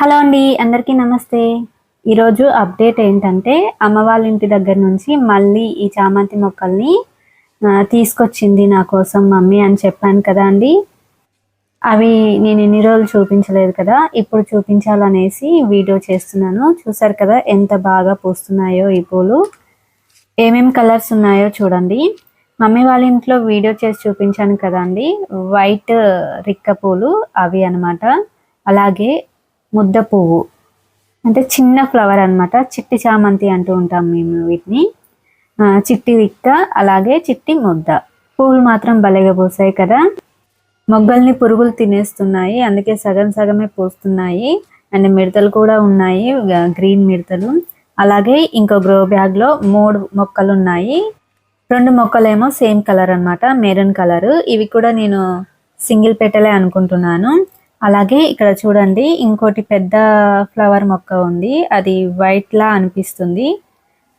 Hello అండి అందరికీ నమస్తే. ఈరోజు అప్డేట్ ఏంటంటే అమ్మ వాళ్ళ ఇంటి దగ్గర నుంచి మళ్ళీ ఈ చామంతి మొక్కల్ని తీసుకొచ్చింది నా కోసం మమ్మీ అని చెప్పాను కదా అండి. అవి నేను ఎన్ని రోజులు చూపించలేదు కదా ఇప్పుడు చూపించాలనేసి వీడియో చేస్తున్నాను. చూసారు కదా ఎంత బాగా పూస్తున్నాయో ఈ పూలు. ఏమేం కలర్స్ ఉన్నాయో చూడండి. మమ్మీ వాళ్ళ ఇంట్లో వీడియో చేసి చూపించాను కదండి వైట్ రిక్క పూలు అవి అన్నమాట. అలాగే ముద్ద పువ్వు. అంటే చిన్న ఫ్లవర్ అన్నమాట. చిట్టి చామంతి అంటూ ఉంటాం మేము వీటిని. ఆ, చిట్టి రిక్క అలాగే చిట్టి ముద్ద. పువ్వులు మాత్రం భలేగా పూసాయి కదా. మొగ్గల్ని పురుగులు తినేస్తున్నాయి. అందుకే సగం సగమే పూస్తున్నాయి. అండ్ మిడతలు కూడా ఉన్నాయి. గ్రీన్ మిడతలు. అలాగే ఇంకో గ్రో బ్యాగ్లో మూడు మొక్కలు ఉన్నాయి రెండు మొక్కలేమో సేమ్ కలర్ అన్నమాట. Maroon colour. ఇవి కూడా నేను సింగిల్ పెట్టలే అనుకుంటున్నాను. అలాగే ఇక్కడ చూడండి ఇంకోటి పెద్ద ఫ్లవర్ మొక్క ఉంది. అది వైట్ లా అనిపిస్తుంది.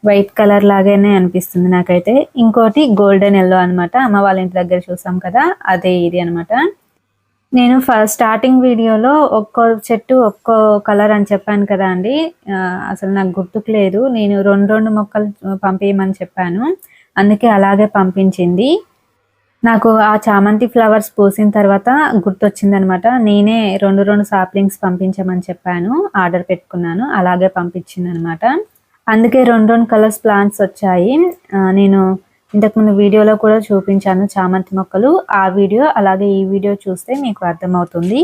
వైట్ కలర్ లాగానే అనిపిస్తుంది నాకైతే. ఇంకోటి గోల్డెన్ ఎల్లో అన్నమాట. అమ్మ వాళ్ళ ఇంటి దగ్గర చూసాం కదా అదే ఇది అన్నమాట. నేను ఫస్ట్ స్టార్టింగ్ వీడియోలో ఒక్కో చెట్టు ఒక్కో కలర్ అని చెప్పాను కదా అండి. అసలు నాకు గుర్తుకు లేదు. నేను రెండు రెండు మొక్కలు పంపించమని చెప్పాను. అందుకే అలాగే పంపించింది. నాకు ఆ చామంతి ఫ్లవర్స్ పూసిన తర్వాత గుర్తొచ్చింది అనమాట నేనే రెండు రెండు సాప్లింగ్స్ పంపించమని చెప్పాను ఆర్డర్ పెట్టుకున్నాను అలాగే పంపించింది అనమాట అందుకే రెండు రెండు కలర్స్ ప్లాంట్స్ వచ్చాయి. నేను ఇంతకుముందు వీడియోలో కూడా చూపించాను చామంతి మొక్కలు. ఆ వీడియో అలాగే ఈ వీడియో చూస్తే మీకు అర్థమవుతుంది.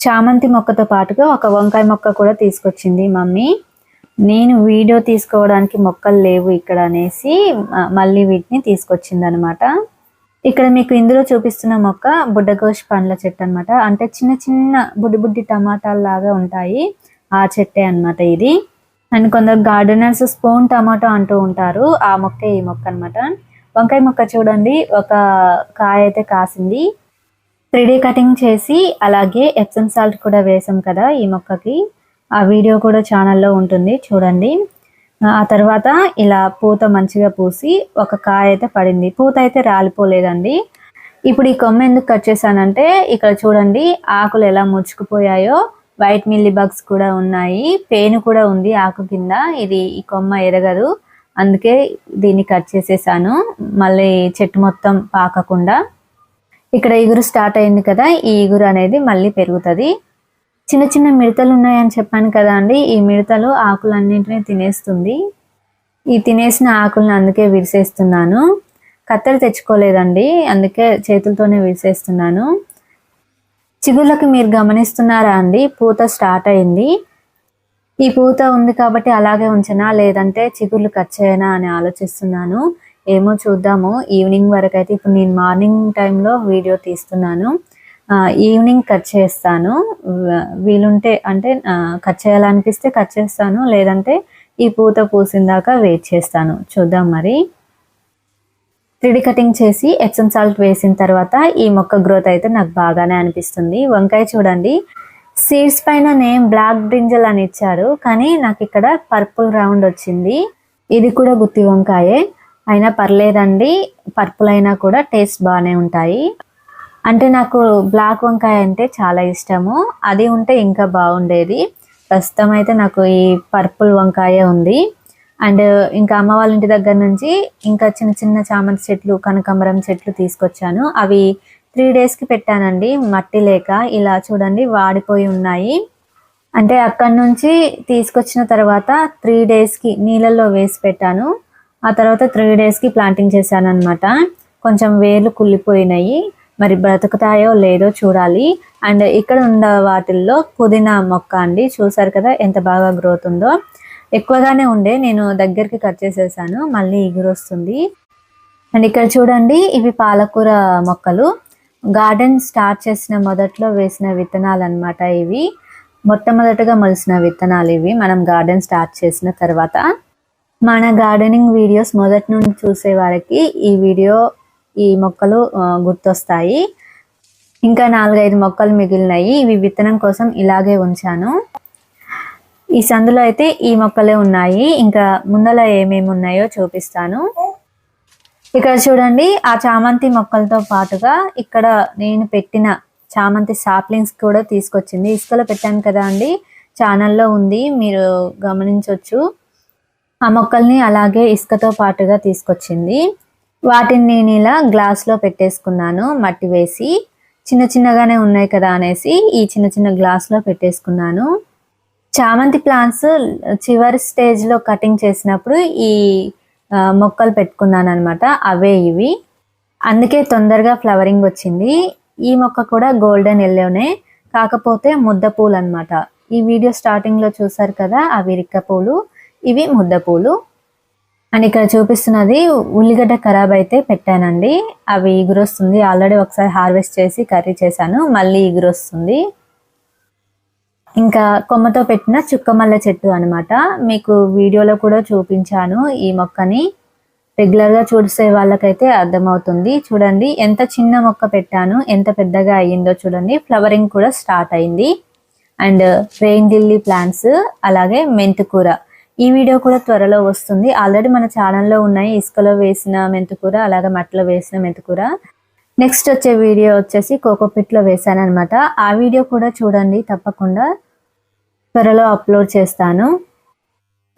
చామంతి మొక్కతో పాటుగా ఒక వంకాయ మొక్క కూడా తీసుకొచ్చింది మమ్మీ. నేను వీడియో తీసుకోవడానికి మొక్కలు లేవు ఇక్కడ అనేసి మళ్ళీ వీటిని తీసుకొచ్చింది అనమాట ఇక్కడ మీకు ఇందులో చూపిస్తున్న మొక్క బుడ్డగోష్ పండ్ల చెట్టు అన్నమాట. అంటే చిన్న చిన్న బుడ్డి బుడ్డి టమాటాలు లాగా ఉంటాయి ఆ చెట్టే అన్నమాట ఇది. అండ్ కొందరు గార్డెనర్స్ స్పూన్ టమాటో అంటూ ఉంటారు. ఆ మొక్కే ఈ మొక్క అన్నమాట. వంకాయ మొక్క చూడండి. ఒక కాయ అయితే కాసింది. త్రీ కటింగ్ చేసి అలాగే ఎప్సమ్ సాల్ట్ కూడా వేసాం కదా ఈ మొక్కకి. ఆ వీడియో కూడా ఛానల్లో ఉంటుంది. చూడండి. ఆ తర్వాత ఇలా పూత మంచిగా పూసి ఒక కాయ అయితే పడింది. పూత అయితే రాలిపోలేదండి. ఇప్పుడు ఈ కొమ్మ ఎందుకు కట్ చేశానంటే ఇక్కడ చూడండి ఆకులు ఎలా ముడుచుకుపోయాయో వైట్ మిల్లీ బగ్స్ కూడా ఉన్నాయి. పేను కూడా ఉంది ఆకు కింద. ఇది ఈ కొమ్మ ఎరగదు. అందుకే దీన్ని కట్ చేసేసాను. మళ్ళీ చెట్టు మొత్తం పాకకుండా. ఇక్కడ ఇగురు స్టార్ట్ అయింది కదా ఈ ఇగురు అనేది మళ్ళీ పెరుగుతుంది. చిన్న చిన్న మిడతలు ఉన్నాయని చెప్పాను కదా అండి. ఈ మిడతలు ఆకులన్నింటినీ తినేస్తుంది. ఈ తినేసిన ఆకులను అందుకే విరిసేస్తున్నాను. కత్తెర తెచ్చుకోలేదండి. అందుకే చేతులతోనే విరిసేస్తున్నాను. చిగుళ్ళకి మీరు గమనిస్తున్నారా అండి? పూత స్టార్ట్ అయింది. ఈ పూత ఉంది కాబట్టి అలాగే ఉంచనా? లేదంటే చిగుర్లు కట్ చేయనా అని ఆలోచిస్తున్నాను. ఏమో చూద్దాము. ఈవినింగ్ వరకు అయితే ఇప్పుడు నేను మార్నింగ్ టైంలో వీడియో తీస్తున్నాను. ఈవినింగ్ కట్ చేస్తాను. వీలుంటే అంటే కట్ చేయాలనిపిస్తే కట్ చేస్తాను. లేదంటే ఈ పూత పూసిన దాకా వెయిట్ చేస్తాను. చూద్దాం మరి. త్రీడీ కటింగ్ చేసి ఎప్సమ్ సాల్ట్ వేసిన తర్వాత ఈ మొక్క గ్రోత్ అయితే నాకు బాగానే అనిపిస్తుంది. వంకాయ చూడండి. సీడ్స్ పైన నేమ్ బ్లాక్ బ్రింజల్ అని ఇచ్చారు. కానీ నాకు ఇక్కడ పర్పుల్ రౌండ్ వచ్చింది. ఇది కూడా గుత్తి వంకాయే. అయినా పర్లేదండి. పర్పుల్ అయినా కూడా టేస్ట్ బాగానే ఉంటాయి. అంటే నాకు బ్లాక్ వంకాయ అంటే చాలా ఇష్టము. అది ఉంటే ఇంకా బాగుండేది. ప్రస్తుతం అయితే నాకు ఈ పర్పుల్ వంకాయ ఉంది. అండ్ ఇంకా అమ్మ వాళ్ళ ఇంటి దగ్గర నుంచి ఇంకా చిన్న చిన్న చామంతి చెట్లు కనకాంబరం చెట్లు తీసుకొచ్చాను. అవి త్రీ డేస్కి పెట్టానండి. మట్టి లేక ఇలా చూడండి వాడిపోయి ఉన్నాయి. అంటే అక్కడి నుంచి తీసుకొచ్చిన తర్వాత త్రీ డేస్కి నీళ్ళల్లో వేసి పెట్టాను. ఆ తర్వాత త్రీ డేస్కి ప్లాంటింగ్ చేశాను అనమాట కొంచెం వేర్లు కుళ్ళిపోయినాయి. మరి బ్రతుకుతాయో లేదో చూడాలి. అండ్ ఇక్కడ ఉన్న వాటిల్లో పుదీనా మొక్క అండి. చూసారు కదా ఎంత బాగా గ్రోత్ ఉందో. ఎక్కువగానే ఉండే నేను దగ్గరికి కట్ చేసేసాను. మళ్ళీ ఎగురొస్తుంది అండ్ ఇక్కడ చూడండి ఇవి పాలకూర మొక్కలు. గార్డెన్ స్టార్ట్ చేసిన మొదట్లో వేసిన విత్తనాలు అన్నమాట ఇవి. మొట్టమొదటగా మొలిసిన విత్తనాలు ఇవి. మనం గార్డెన్ స్టార్ట్ చేసిన తర్వాత. మన గార్డెనింగ్ వీడియోస్ మొదటి నుండి చూసే వారికి ఈ వీడియో ఈ మొక్కలు గుర్తొస్తాయి. ఇంకా నాలుగైదు మొక్కలు మిగిలినాయి. ఇవి విత్తనం కోసం ఇలాగే ఉంచాను. ఈ సందులో అయితే ఈ మొక్కలే ఉన్నాయి. ఇంకా ముందల ఏమేమి ఉన్నాయో చూపిస్తాను. ఇక్కడ చూడండి ఆ చామంతి మొక్కలతో పాటుగా ఇక్కడ నేను పెట్టిన చామంతి సాప్లింగ్స్ కూడా తీసుకొచ్చింది. ఇసుకలో పెట్టాను కదా అండి. ఛానల్లో ఉంది మీరు గమనించవచ్చు ఆ మొక్కల్ని అలాగే ఇసుకతో పాటుగా తీసుకొచ్చింది. వాటిని నేను ఇలా గ్లాస్లో పెట్టేసుకున్నాను మట్టి వేసి చిన్న చిన్నగానే ఉన్నాయి కదా అనేసి ఈ చిన్న చిన్న గ్లాస్లో పెట్టేసుకున్నాను. చామంతి ప్లాంట్స్ చివరి స్టేజ్లో కటింగ్ చేసినప్పుడు ఈ మొక్కలు పెట్టుకున్నాను అనమాట అవే ఇవి. అందుకే తొందరగా ఫ్లవరింగ్ వచ్చింది. ఈ మొక్క కూడా గోల్డెన్ ఎల్లోనే కాకపోతే ముద్ద పూలు అనమాట ఈ వీడియో స్టార్టింగ్లో చూసారు కదా అవి రిక్క పూలు. ఇవి ముద్ద పూలు. అండ్ ఇక్కడ చూపిస్తున్నది ఉల్లిగడ్డ ఖరాబ్ అయితే పెట్టానండి. అవి ఎగురొస్తుంది ఆల్రెడీ ఒకసారి హార్వెస్ట్ చేసి కర్రీ చేశాను. మళ్ళీ ఎగురొస్తుంది ఇంకా కొమ్మతో పెట్టిన చుక్కమల్ల చెట్టు అనమాట మీకు వీడియోలో కూడా చూపించాను ఈ మొక్కని. రెగ్యులర్గా చూసే వాళ్ళకైతే అర్థమవుతుంది. చూడండి ఎంత చిన్న మొక్క పెట్టాను ఎంత పెద్దగా అయ్యిందో చూడండి. ఫ్లవరింగ్ కూడా స్టార్ట్ అయింది. అండ్ రెయిన్ లిల్లీ ప్లాంట్స్ అలాగే మెంతికూర. ఈ వీడియో కూడా త్వరలో వస్తుంది. ఆల్రెడీ మన ఛానల్లో ఉన్నాయి. ఇసుకలో వేసిన మెంతుకూర అలాగే మట్టిలో వేసిన మెంతుకూర. నెక్స్ట్ వచ్చే వీడియో వచ్చేసి కోకోపిట్లో వేసాను అనమాట ఆ వీడియో కూడా చూడండి తప్పకుండా. త్వరలో అప్లోడ్ చేస్తాను.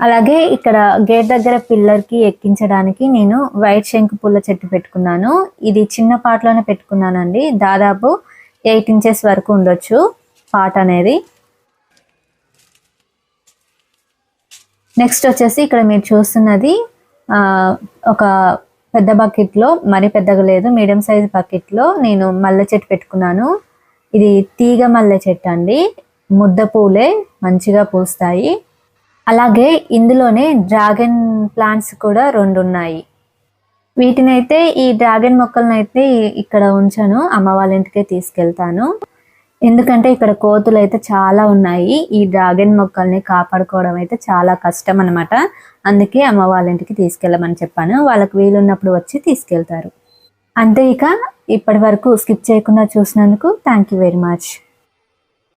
అలాగే ఇక్కడ గేట్ దగ్గర పిల్లర్కి ఎక్కించడానికి నేను వైట్ శంకు పూల చెట్టు పెట్టుకున్నాను. ఇది చిన్న పాటలోనే పెట్టుకున్నానండి. దాదాపు ఎయిట్ ఇంచెస్ వరకు ఉండొచ్చు పాట అనేది. నెక్స్ట్ వచ్చేసి ఇక్కడ మీరు చూస్తున్నది ఒక పెద్ద బకెట్లో మరీ పెద్దగా లేదు మీడియం సైజ్ బకెట్లో నేను మల్లె చెట్టు పెట్టుకున్నాను. ఇది తీగ మల్లె చెట్టు అండి. ముద్ద పూలే మంచిగా పూస్తాయి. అలాగే ఇందులోనే డ్రాగన్ ప్లాంట్స్ కూడా రెండు ఉన్నాయి వీటినైతే ఈ డ్రాగన్ మొక్కలను అయితే ఇక్కడ ఉంచాను అమ్మ వాళ్ళ ఇంటికే తీసుకెళ్తాను. ఎందుకంటే ఇక్కడ కోతులు అయితే చాలా ఉన్నాయి. ఈ డ్రాగన్ మొక్కల్ని కాపాడుకోవడం అయితే చాలా కష్టం అనమాట అందుకే అమ్మ వాళ్ళ ఇంటికి తీసుకెళ్ళమని చెప్పాను. వాళ్ళకి వీలున్నప్పుడు వచ్చి తీసుకెళ్తారు. అంతే ఇక ఇప్పటి వరకు స్కిప్ చేయకుండా చూసినందుకు థ్యాంక్ యూ వెరీ మచ్.